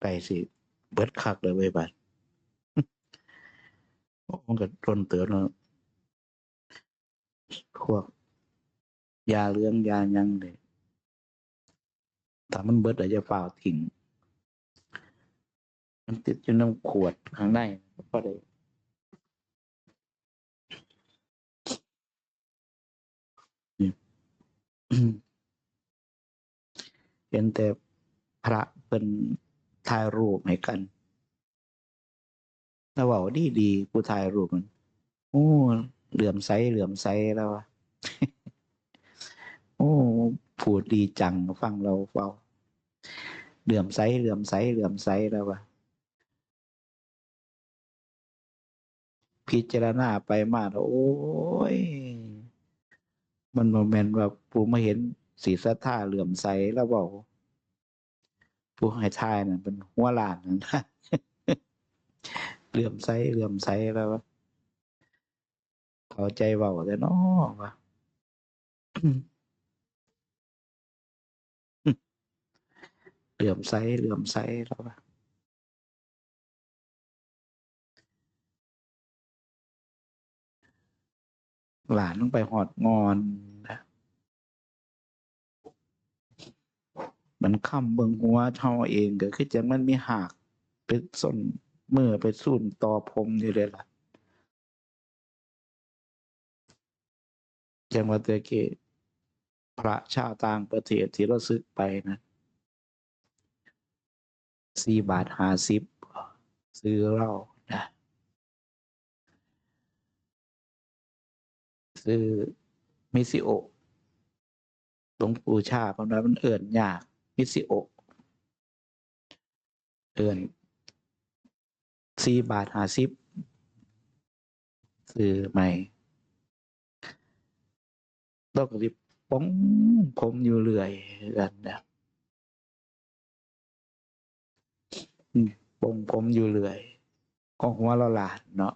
ไปสิ เบิดคักเลยเว้บัดโอ้มันก็ทนเตือนเนาะพวก ยาเรื่องยายังเลยถ้ามันเบิดอาจจะเปล่าทิ้งมันติดอยู่น้ำขวดข้างในก็ได้เห็นแต่พระเป็น ถ่ายรูปให้กันแล้วบอกดีดีผู้ถ่ายรูปมันโอ้เหลื่อมใสเหลื่อมใสแล้ววะโอ้พูดดีจังฟังเราเฝ้าเหลื่อมใสเหลื่อมใสเหลื่อมใสแล้ววะพิจารณาไปมาแล้วโอ้ย มันโมเมนต์ว่าผู้มาเห็นสีสัทธาเหลื่อมใสแล้วบอก ผู้ให้ทายน่ะเป็นหัวหลานนั่นเหลื่อมใสเหลื่อมใสแล้ววะเข้าใจเบาแต่น้อวะเหลื่อมใสเหลื่อมใสแล้ววะหลานต้องไปหอดงอนนะ มันค้ำเบิงหัวเท่าเองก็คือจังมันมีหากเป็นส้นมือไปสุ่นต่อผมอยู่เลยล่ะ จังว่าเตเกพระชาวต่างประเทศที่เราซึกไปนะสี่บาทห้าสิบ ซื้อเหล้านะ ซื้อมิซิโอะ หลวงปู่ชา เพราะว่ามันเอิ่นยาก มิซิโอเอิ่นสี่บาทห้าสิบซื้อใหม่ต้องรีบป้องผมอยู่เรื่อยกันนะปงผมอยู่เรื่อยของหัวเราหลานเนาะ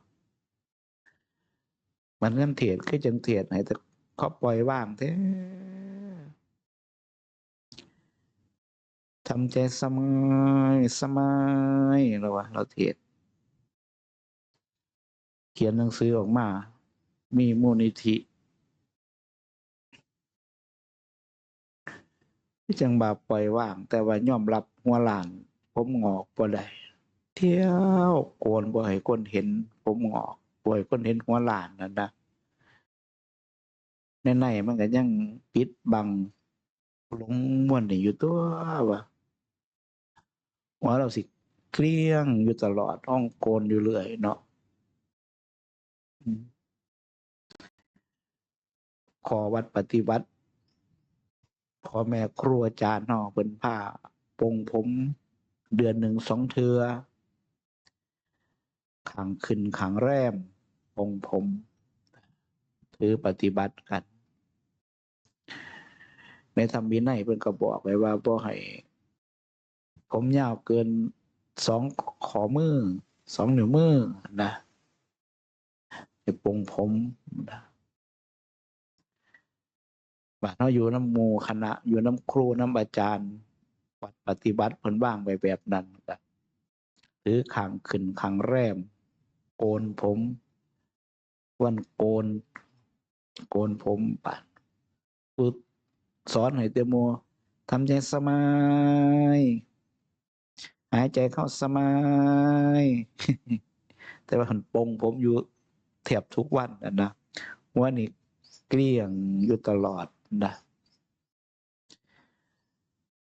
มันเงื่อนเทียดคือจังเทียดไหนแต่เขาปล่อยว่างแท้ ทำใจสมายสมายเราวะเราเทียดเขียนหนังสือออกมา มีมูลนิธิที่จังบาปล่อยว่าง แต่ว่ายอมรับหัวหลาน ผมงอกบ่ได้เที่ยวโกนบ่ให้คนเห็น ผมงอกบ่ให้คนเห็นหัวหลานนั่นนะในในมันก็ยังปิดบังหลงม่วนนี่อยู่ตัววะ หัวเราสิเกลี้ยงอยู่ตลอดต้องโกนอยู่เรื่อยเนาะขอวัดปฏิวัติพ่อแม่ครูอาจารย์เนาะเป็นผ้าปงผมเดือนหนึ่งสองเทือขังขึ้นขังแรมปงผม ถือปฏิบัติกัน ในธรรมวินัยเพิ่นก็บอกไว้ว่าบ่ให้ ผมยาวเกินสองขอมือสองนิ้วมือนะให้ปงผมนะบาดเฮาอยู่น้ำมูคณะ อยู่น้ำครูน้ำอาจารย์ปฏิบัติเพิ่นว่างไปแบบนั้นก็ถือขังขึ้นขังแรม โกนผมวันโกน โกนผมปะพูดสอนให้เตโมทำใจสมาย หายใจเข้าสมายแต่ว่าหันปงผมอยู่แทบทุกวันนะนะว่านี่เกลี้ยงอยู่ตลอดนะ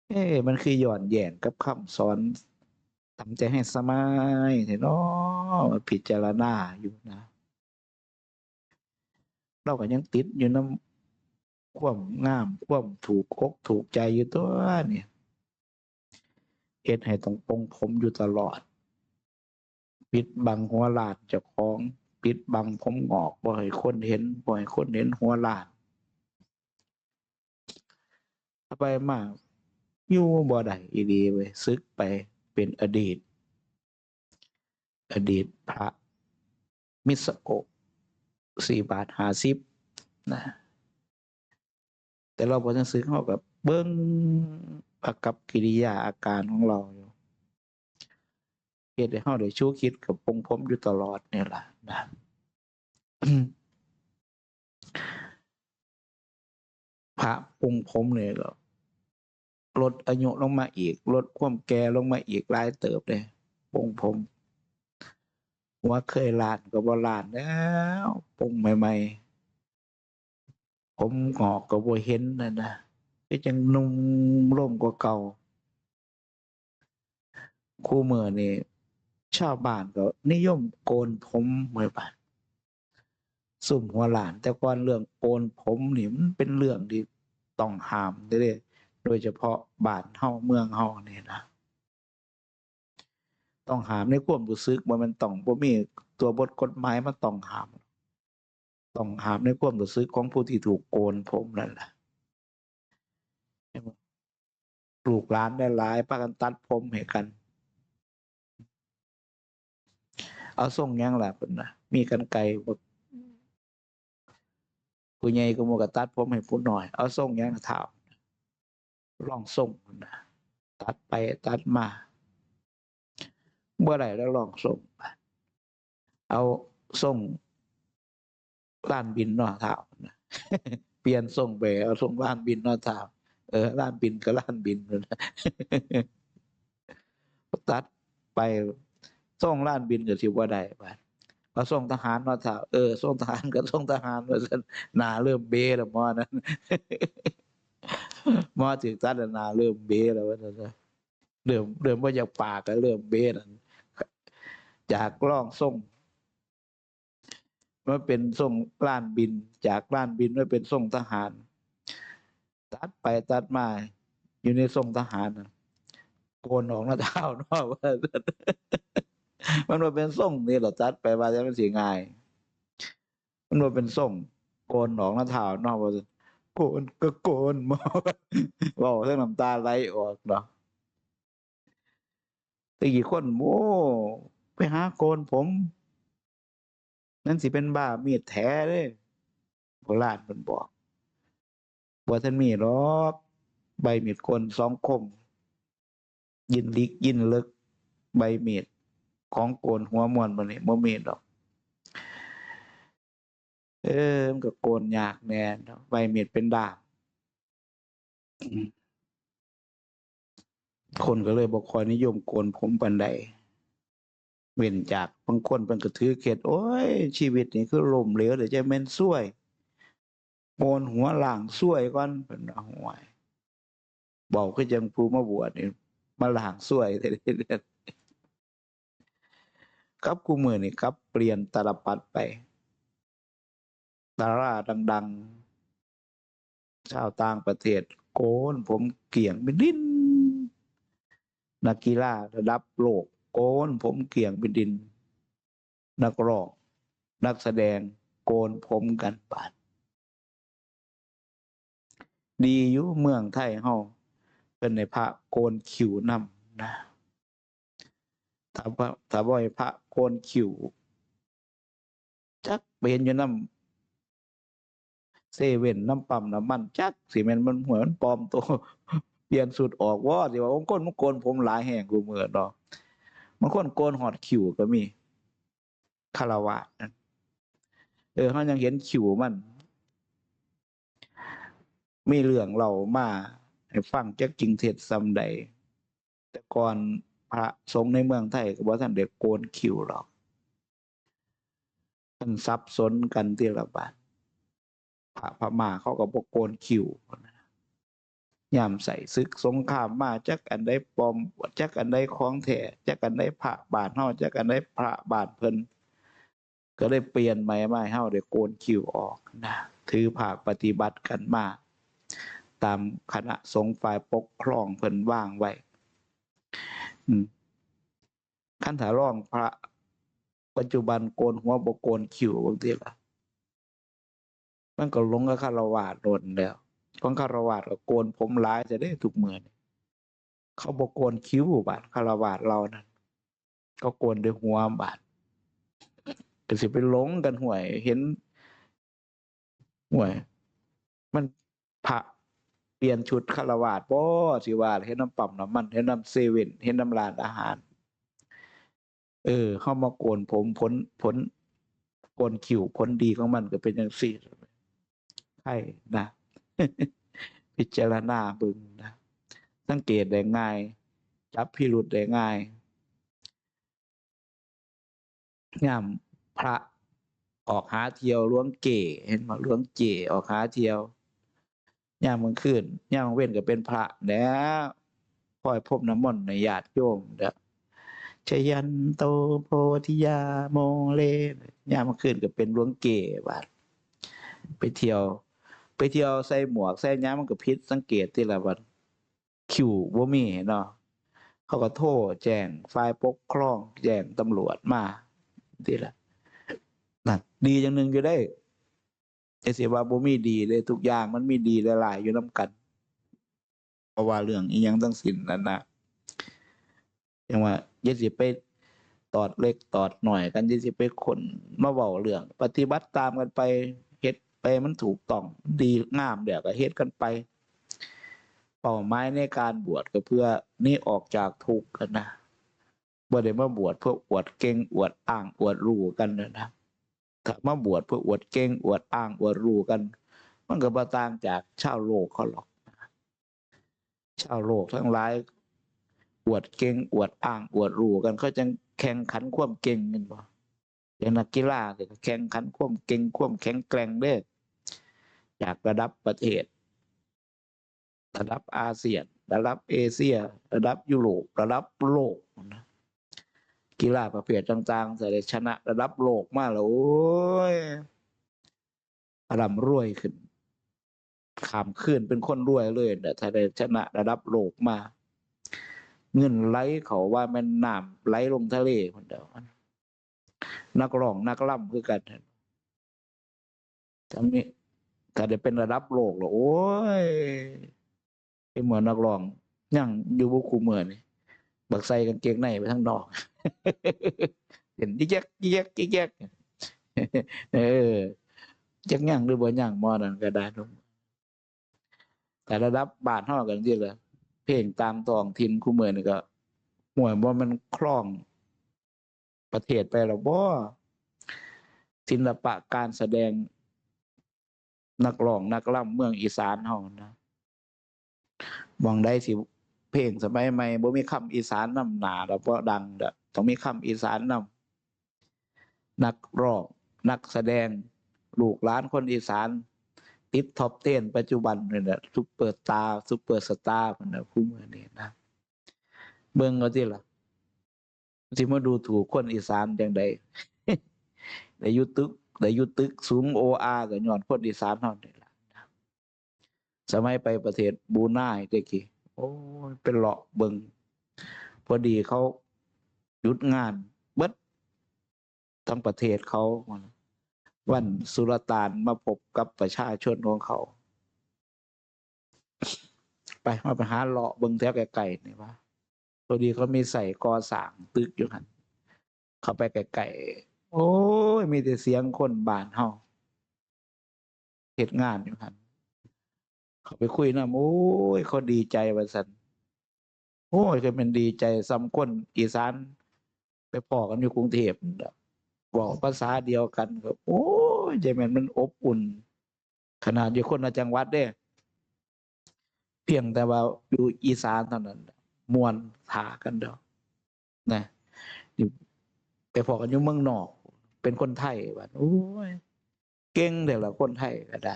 เอ๊มันคือหย่อนแย่งกับคำสอนทำใจให้สมายเห็นเนาะพิจารณาอยู่นะ เราก็ยังติดอยู่น้ำความงาม ความถูกอกถูกใจอยู่ตัวเนี่ย เฮ็ดให้ต้องปรงผมอยู่ตลอด ปิดบังหัวลาดเจ้าของ ปิดบังผมงอกบ่ให้คนเห็นบ่ให้คนเห็นหัวลาดไปมาอยู่บ่ได้อีดีเว้ยซึกไปเป็นอดีต อดีตพระมิสโกสี่บาทห้าสิบนะ แต่เราพอจะซื้อเขาแบบเบิ้ง อากับกิริยาอาการของเราอยู่ฮ็ดให้เฮาได้ชูคิดกับปงผมอยู่ตลอดนี่แหละนะพระปงผมนี่ก็ลดอายุลงมาอีก ลดความแก่ลงมาอีกหลายเติบเลยปงผมว่าเคยลานก็บ่ลานแล้วปงใหม่ ๆ ผมงอกก็บ่เห็นนั่นนะ ก็จังนุ่มร่มกว่าเก่า คู่มือนี่ชาวบ้านก็นิยมโกนผมเหมือนบ้านสุ่มหัวหลาน แต่ก่อนเรื่องโกนผมนี่มันเป็นเรื่องที่ต้องห้ามเด้โดยเฉพาะบ้านเฮาเมืองเฮานี่นะต้องห้ามในความรู้สึกว่ามันต้องบ่มีตัวบทกฎหมายมันต้องห้าม ต้องห้ามในความรู้สึกของผู้ที่ถูกโกนผมนั่นแหละ ลูกหลานได้หลายพากันตัดผมให้กัน เอาส่งยังล่ะเพิ่นนะมีกันไกรบ่ผู้ใหญ่ก็บ่ก็ตัดผมให้ผู้น้อย เอาส่งยังถามลองส่งนะตัดไปตัดมาบ่อได้แล้วลองส่งเอาส่งล้านบินเนาะถานะเปลี่ยนส่งไปเอาส่งล้านบินเนาะถา เออล้านบินก็ล้านบินนั่นนะตัดไปส่งล้านบินก็สิบ่าได้บาดเอส่งทหารเนาถามเออส่งทหารก็ส่งทหารว่าซั่นหนาเริ่มเบ้แล้วมอนั้นมอถึงตัดนาเริ่มเบ้แล้วว่าซั่นซะเริ่มเริ่มบ่าอยากปากก็เริ่มเบ้แล้วจากล่องส่งมาเป็นส่งล้านบิน จากล้านบินมาเป็นส่งทหาร ตัดไปตัดมาอยู่ในส่งทหารโกนออกหน้าเท้าเนาะว่ามันว่าเป็นส่งนี่เหรอตัดไปว่าจะมันสิง่าย มันว่าเป็นส่งโกนออกหน้าเท้าเนาะว่าโกนก็โกนมอเว้าทั้งน้ำตาไหลออกเนาะแต่กี่คนโอ้ไปหาโกนผม นั่นสิเป็นบ้ามีดแท้เด้โบราณเพิ่นบอก บ่ทันมีหรอกใบมีดโกนสองคม ยินลิกยินลึก ใบมีดของโกนหัวมวนบ่นี่บ่มีดอก เออมันก็โกนยากแน่ใบมีดเป็นดาบคนก็เลยบ่คอยนิยมโกนผมปานใดเว้นจากบางคนเพิ่นก็ถือเคล็ดโอ้ย ชีวิตนี่คือลมเหลวเดี๋ยวจะแม่นซวย โกนหัวหล่างซวยก่อนเพิ่นว่าห่วยบอกคือจังผู้มาบวชนี่มาหล่างซวยครับกูมือนี่ครับ เปลี่ยนตาลปัดไปดาราดัง ๆ ชาวต่างประเทศ โกน ผมเกี่ยงเป็นดินนักกีฬาระดับโลก โกน ผมเกี่ยงเป็นดิน นักร้องนักแสดงโกนผมกันบาด ดีอยู่เมืองไทยเฮาเป็นในพระโกนคิวนำนะถ้าว่าถ้าบ่ให้พระโกนคิวจักไปเห็นอยู่น้ำเซเว่นน้ำปั๊มน้ำมัน จักสิแม่นมันหัวมันปลอมตัวเปลี่ยนสูตรออกว่าสิว่าบางคนมันโกนผมหลายแห่งกูเมือดอกบางคนโกนหอดคิวก็มีคารวะนั่นเออเขายังเห็นคิวมัน มีเรื่องเรามาให้ฟังจักจริงเท็จซำใด แต่ก่อนพระสงฆ์ในเมืองไทยก็บ่ทันได้โกนคิ้วหรอกมันซับซ้อนกันทีละบาทพระพม่าเขาก็บ่โกนคิ้วยามใส่ศึกสงครามมาจักอันใดปลอมจักอันใดของแท้จักอันใดพระบาทเฮาจักอันใดพระบาทเพิ่นก็ได้เปลี่ยนใหม่มาให้เฮาได้โกนคิ้วออกนะถือภาคปฏิบัติกันมา ตามคณะสงฆ์ฝ่ายปกครองเพิ่นวางไว้อืมคันถาร้องพระ ปัจจุบันโกนหัวบ่โกนคิ้วบางทีละมันก็ลงกับคารวาสโดนแล้วของคารวาสก็โกนผมหลายจะได้ทุกเมือนเขาบ่โกนคิ้วบาดคารวาสเรานั่นก็โกนด้วยหัวบาดก็สิไปหลงกันห่วย เห็นห่วย มันพระ เปลี่ยนชุดคารวาสบ่สิว่าเห็นน้ำปั๊มน้ำมันเห็นน้ำเซเว่นเห็นน้ำร้านอาหาร เออ เข้ามาโกนผมผลผลโกนคิวผลดีของมันก็เป็นอย่างสี่ใช่นะ พิจารณาบึงนะสังเกตได้ง่าย จับพิรุษได้ง่ายงามพระออกหาเที่ยวล้วงเก๋เห็นมาล้วงเก๋ออกหาเที่ยว ย่ามมันขึ้นยามมันเว้นก็เป็นพระแล้วพอยพบน้ำมนต์ในญาติโยมเด้อชยันโตโพธิยาโมเลย่ามมันขึ้นก็เป็นล้วงเก๋บาดไปเที่ยว ไปเที่ยวใส่หมวกใส่ย้ามันก็พิษสังเกตที่ละบัดคิวบ่มีเนาะเขาก็โทรแจ้งฝ่ายปกครองแจ้งตำรวจมาที่ละนั่นดีอย่างหนึ่งอยู่ได้ ไอ้เสียว่าบ่มีดีเลยทุกอย่างมันมีดีหลายๆอยู่น้ำกันเพราะว่าเรื่องอียังทั้งสินนั่นนะอย่างว่าเยดสิไปตอดเล็กตอดหน่อยกันเยดสิไปคนมาเว้าเรื่อง ปฏิบัติตามกันไปเฮ็ดไปมันถูกต้องดีงามเดี๋ยวก็เฮ็ดกันไป เป้าหมายในการบวชก็เพื่อหนี่ออกจากทุกข์กันนะบ่ได้มาบวชเพื่ออวดเก่งอวดอ้างอวดรู้กันนะนะ มาบวชเพื่ออวดเก่งอวดอ้างอวดรู้กัน มันก็บ่ต่างจากชาวโลกเขาหรอกชาวโลกทั้งหลายอวดเก่งอวดอ้างอวดรู้กันเขาจะแข่งขันความเก่งกันบ่อย่างนักกีฬาก็แข่งขันความเก่งความแข็งแกร่งเด้อจากระดับประเทศ ระดับอาเซียน ระดับเอเชีย ระดับยุโรประดับโลกนะ กีฬาประเภทต่างๆแต่ได้ชนะระดับโลกมาแล้วโอ้ยร่ำรวยขึ้นขามขึ้นเป็นคนรวยเลยแต่ถ้าได้ชนะระดับโลกมา เงินไหลเขาว่าม่นน้ำไหลลงทะเลคนเดียวนักร้องนักล่ำคือกันทั้งนี้ถ้าได้เป็นระดับโลกแล้วโอ้ยเป็นเหมือนนักร้อง ยังอยู่บุคูเมือนี่ บักใส่กางเกงในไปทั้งนอกเห็นยิ่งแยกยิ่งแยกยิ่งแยกเออจักย่างหรือบ่ย่างมอนั่นก็ได้ทุกแต่ระดับบาทห่อกันที่เลยเพลงตามตองทินคู่เมือนี่ก็ห่วยว่ามันคล่องประเทศไปแล้วบ่ศิลปะการแสดงนักร้องนักล่ำเมืองอีสานเฮานะมองได้สิ เพลงสมัยใหม่บ่มีคำอีสานนำหนาแล้วบ่ดังเด้อต้องมีคำอีสานนำนักร้องนักแสดงลูกหลานคนอีสานติดท็อปเต้นปัจจุบันนี่แหละซุปเปอร์ตาร์ซุปเปอร์สตาร์มันนะคู่มือนี่นะ เบิ่งเอาติล่ะสิมาดูถูกคนอีสานจังใดได้อยู่ตึกได้อยู่ตึกสูงโออาร์ก็ย้อนคนอีสานเฮานี่ล่ะสมัยไปประเทศบรูไนตะกี้ อ้ยเป็นเลาะเบิงพอดีเขาหยุดงานเบิดทั้งประเทศเขาวันสุลต่านมาพบกับประชาชนของเขา ไปมาไปหาเลาะเบิงแถวไกลๆนี่ว่าพอดีเขามีใส่กอสางตึกอยู่หันเขาไปไกลๆโอ้ยมีแต่เสียงคนบานเฮาเหตุงานอยู่หัน เขาไปคุยนะโอ้ยเขาดีใจว่าสันโอ้ยก็เป็นดีใจซ้ำคนอีสาน ไปพอกันอยู่กรุงเทพบอกภาษาเดียวกันก็โอ้ยใจม่นมันอบอุ่น ขนาดอยู่คนละจังหวัดเด้เพียงแต่ว่าอยู่อีสานเท่านั้นมวนถากันเด้อนะไปพอกันอยู่เมืองนอก เป็นคนไทยว่าโอ้ยเก่งเดี๋ยวละคนไทยก็ได้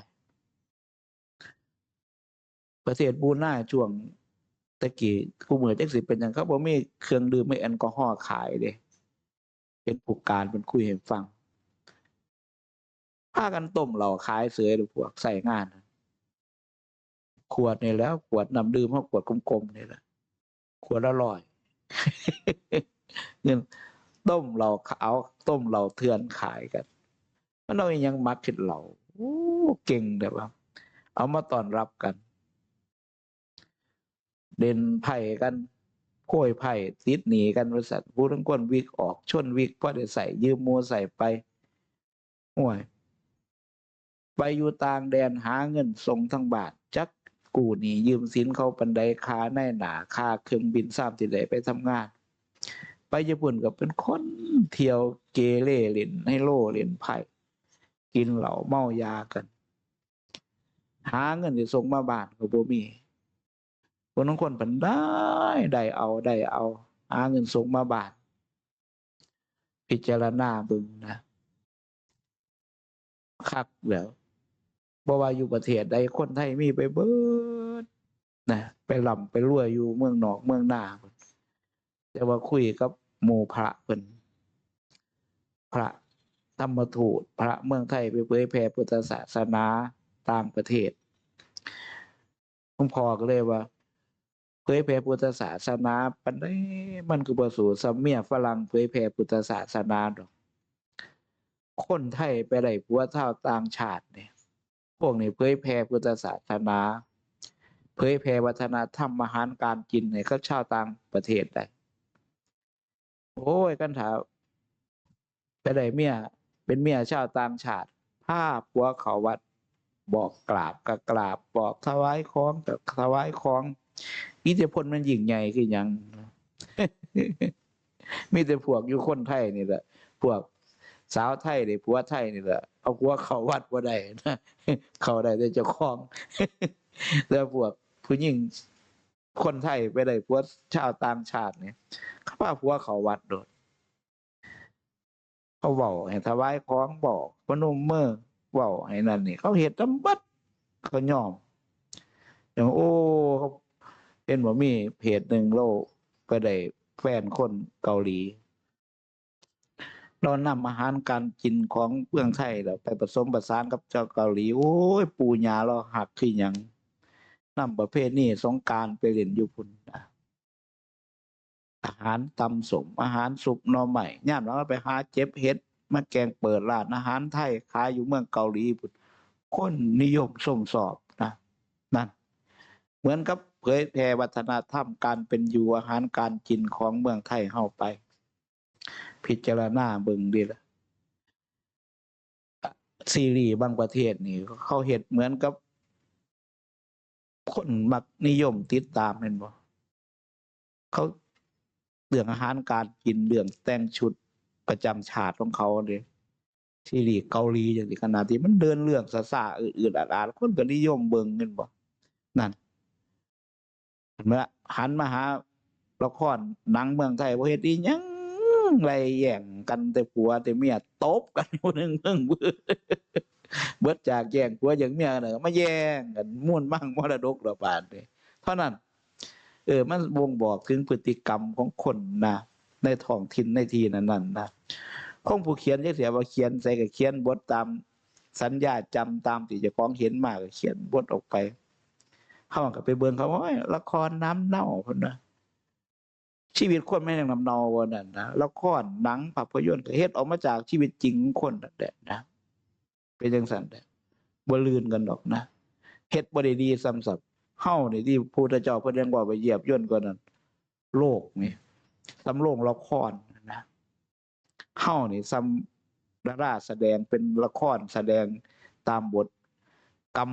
ประเทศบูน่าช่วงตะกี้กูเหมือนจักสิเป็นอย่างเขาบอกมีเครื่องดื่มไม่แอลกอฮอล์ขายเด้เป็นผู้การเป็นคุยให้ฟังพากันต้มเหล่าขายเสือหรือพวกใส่งาน ขวดนี่แล้ว ขวดน้ำดื่มเขาขวดกลมๆนี่แหละขวดละร้อยเงินต้มเหล่าเอาต้มเหล่าเถื่อนขายกันมันเอายังมักคิดเหล่าเก่งเดี๋ยวเอามาต้อนรับกัน เด่นไผ่กันโค้ยไผ่ติดหนีกันบริษัทผู้ทั้งก้นวิกออกชนวิกพอได้ใส่ยืมมัวใส่ไปห่วยไปอยู่ต่างแดนหาเงินส่งทั้งบาท จักกูหนียืมสินเขาปันไดคาในหนาคาเครื่องบินทราบที่ไหนไปทำงาน ไปญี่ปุ่นก็เป็นคนเที่ยวเกเรเล่นให้โลเล่นไพ่กินเหล้าเมายากัน หาเงินจะส่งมาบ้านก็บ่มี คนบางคนผันได้ได้เอาได้เอา หาเงินส่งมาบานพิจารณาบึงนะคักแล้วบ่ว่าอยู่ประเทศใดคนไทยมีไปเบิดนะไปลำไปรวยอยู่เมืองนอกเมืองหน้าพุ่นแต่ว่าคุยกับหมู่พระเพิ่นพระธรรมทูตพระเมืองไทยไปเผยแผ่พุทธศาสนาต่างประเทศหลวงพ่อก็เลยว่า เผยแผ่พุทธศาสนาปันได้มันคือบ่สู่สเมียฝรั่งเผยแผ่พุทธศาสนาดอก คนไทยไปได้ผัวเท่าต่างชาติเนี่ยพวกนี้เผยแผ่พุทธศาสนา เผยแผ่วัฒนธรรมอาหารการกินให้เขาชาวต่างประเทศได้โอ้ยกันถามไปได้เมียเป็นเมียชาวต่างชาติภาพผัวเขาวัดบอกกราบกับกราบบอกถวายของกับถวายของ อิทธิพลมันยิ่งใหญ่คือยัง มีแต่พวกอยู่คนไทยนี่แหละ พวกสาวไทยนี่ผัวไทยนี่แหละ เอาผัวเขาวัดบ่ได้นะเขาได้แต่เจ้าของแล้วพวกผู้หญิงคนไทยไปได้ผัวชาวต่างชาติเนี่ยเขาพาผัวเขาวัดโดดเขาบอกให้ถวายของบอกพนมเมื่อบอกให้นั่นนี่เขาเห็ดตำบัดเขายอมอย่างโอ้เขา เป็นว่ามีเพจหนึ่งโลกไปได้แฟนคนเกาหลี เรานำอาหารการกินของเมืองไทยแล้วไปผสมผสานกับเจ้าเกาหลี โอ้ย ปูญาเราหักขึ้ยังนำประเภทนี้สงการไปเล่นอยู่พุ่นอาหารตำสม อาหารสุกนอใหม่ย่ามเราไปหาเจ็บเฮ็ดมาแกงเปิดร้านอาหารไทยขายอยู่เมืองเกาหลีพุ่นคนนิยมส่งสอบนะนั่นเหมือนกับ เผยแผ่วัฒนธรรมการเป็นอยู่อาหารการกินของเมืองไทยเข้าไป พิจารณาเบิ่งดีละซีรีส์บางประเทศนี่เขาเห็ดเหมือนกับ คนมักนิยมติดตามเห็นบ่เขาเรื่องอาหารการกินเรื่องแต่งชุดประจำชาติของเขาเลยซีรีส์เกาหลีอย่างที่ขนาดที่มันเดินเรื่องซาซาอืดๆอาดๆคนก็นิยมเบิ่งเห็นบ่นั่น เมื่อหันมาหาละครหนังเมืองไทยบ่เฮ็ดอีหยังไรแย่งกันแต่ผัวแต่เมียตบกันอยู่หนึ่งเพิ่งเบิดเบิดจากแย่งผัวอย่างเมียเน่ะมาแย่งกันม่วนมั่งมรดกระบาดนี่เท่านั้น เออ มันบ่งบอกถึงพฤติกรรมของคนนะในท้องถิ่นในที่นั้นๆนะคงผู้เขียนจักเสียว่าเขียนใส่ก็เขียนบทตามสัญญาจำตามที่เจ้าของเห็นมากเขียนบทออกไป เฮาก็ไปเบิ่งเขาว่าละครน้ำเน่าพนนะชีวิตคนไม่นน้ำเนาวันนั้นนะละครหนังภาพยนตร์เฮ็ดออกมาจากชีวิตจริงคนนั่นแหละนะเป็นจังซั่นแหละบ่ลืนกันดอกนะเฮ็ดบ่ได้ดีซ้ำซับเฮานี่ที่พุทธเจ้าเพิ่นยังว่าไปเหยียบย่นกว่านั้นโลกนี่ซ้ำโรงละครนะเฮานี่ซ้ำดาราแสดงเป็นละครแสดงตามบทกรรม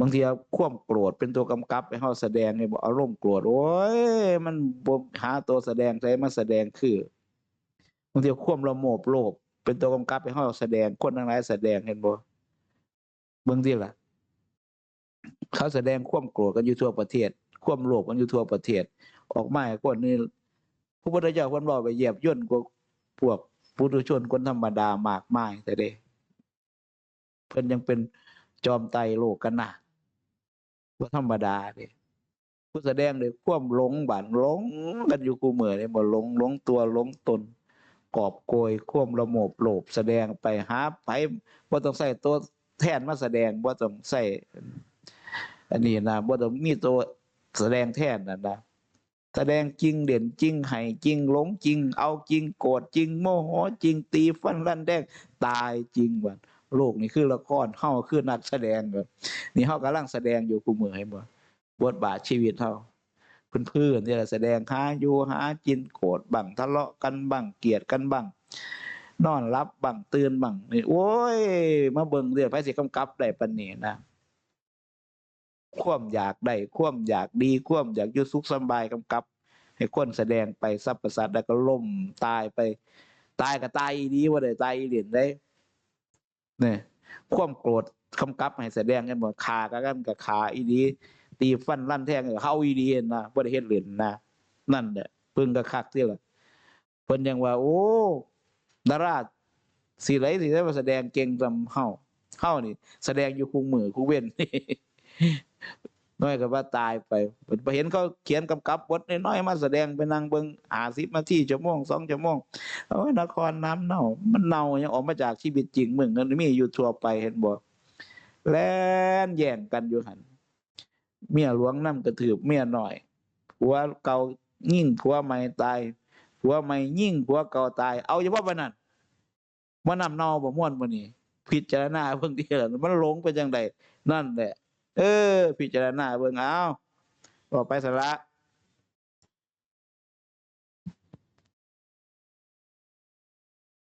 บางทีความโกรธเป็นตัวกำกับให้เฮาแสดงเนี่ยบ่อารมณ์โกรธโอ้ยมันบ่หาตัวแสดงใส่มาแสดงคือบางทีความละโมบโลภเป็นตัวกำกับให้เฮาแสดงคนทั้งหลายแสดงเห็นบ่บิ่งติล่ะ เขาแสดงความโกรธกันอยู่ทั่วประเทศ ความโลภกันอยู่ทั่วประเทศ ออกมาคนนี่พระพุทธเจ้าเพิ่นบอกไปเหยียบย่นกว่าพวกปุถุชนคนธรรมดามากมายแต่เด้เพิ่นยังเป็นจอมไตโลกกันนะ ว่าธรรมดาเด้ผู้แสดงเลยควมหลงบันหลงกันอยู่กูเหมือเนี่ยบ่หลงหลงตัวหลงตนกอบโกยควมระโมบโลภแสดงไปหาไปบ่ต้องใส่ตัวแทนมาแสดงบ่ต้องใส่อันนี้นะบ่ต้องมีตัวแสดงแทนนั่นนะแสดงจริงเด่นจริงให้จริงหลงจริง เอาจริงโกรธจริงโมโหจริงตีฟันรันแดงตายจริงบัด โลกนี่คือละครเฮาคือนักแสดงกันนี่เฮากำลังแสดงอยู่กูมือให้บ่บทบาทชีวิตเฮาเพื่อนๆที่แสดงหาอยู่หากินโกรธบังทะเลาะกันบังเกลียดกันบังนอนรับบังตื่นบังนี่โอ้ยมาเบิ่งเรื่องไผสิกำกับได้ปานนี้นะความอยากได้ความอยากดีความอยากอยู่สุขสบายกำกับ ให้คนแสดงไปสัพประสัตแล้วก็ล่มตายไป ตายก็ตายดีว่าได้ตายเหรียญได้ เนี่ยความโกรธคำกับให้แสดงกันบ่ขากันกันกับขาอีดี ตีฟันลั่นแทงกับเฮาอีดีนะบ่ได้เฮ็ดเหรียญนะนั่นแหละเพิ่งก็คักที่ละเพิ่นยังว่า โอ้ดาราสีไรสีได้มาแสดงเก่งจำเฮาเฮานี่ แสดงอยู่คุงมือคุงเว้น น้อยก็ว่าตายไปไปเห็นเขาเขียนกำกับบทน้อยมาแสดงไปนั่งเบิงอาสิบนาที่ชั่วโมงสองชั่วโมงโอ้ยนครน้ำเน่า มันเน่ายังออกมาจากชีวิตจริงมึงนั่นมีอยู่ทั่วไปเห็นบ่แล่นแย่งกันอยู่หันเมียหลวงน้ำกระถืบเมียน้อยผัวเก่ายิ่งผัวใหม่ตายผัวใหม่ยิ่งผัวเก่าตาย เอาเฉพาะปานนั้นว่านำเน่าบ่ม่วนบ่นี่พิจารณาเพิ่งเดียวมันหลงไปจังไดนั่นแหละ เออ พิจารณาเบิ่งเอาบอกไปสละ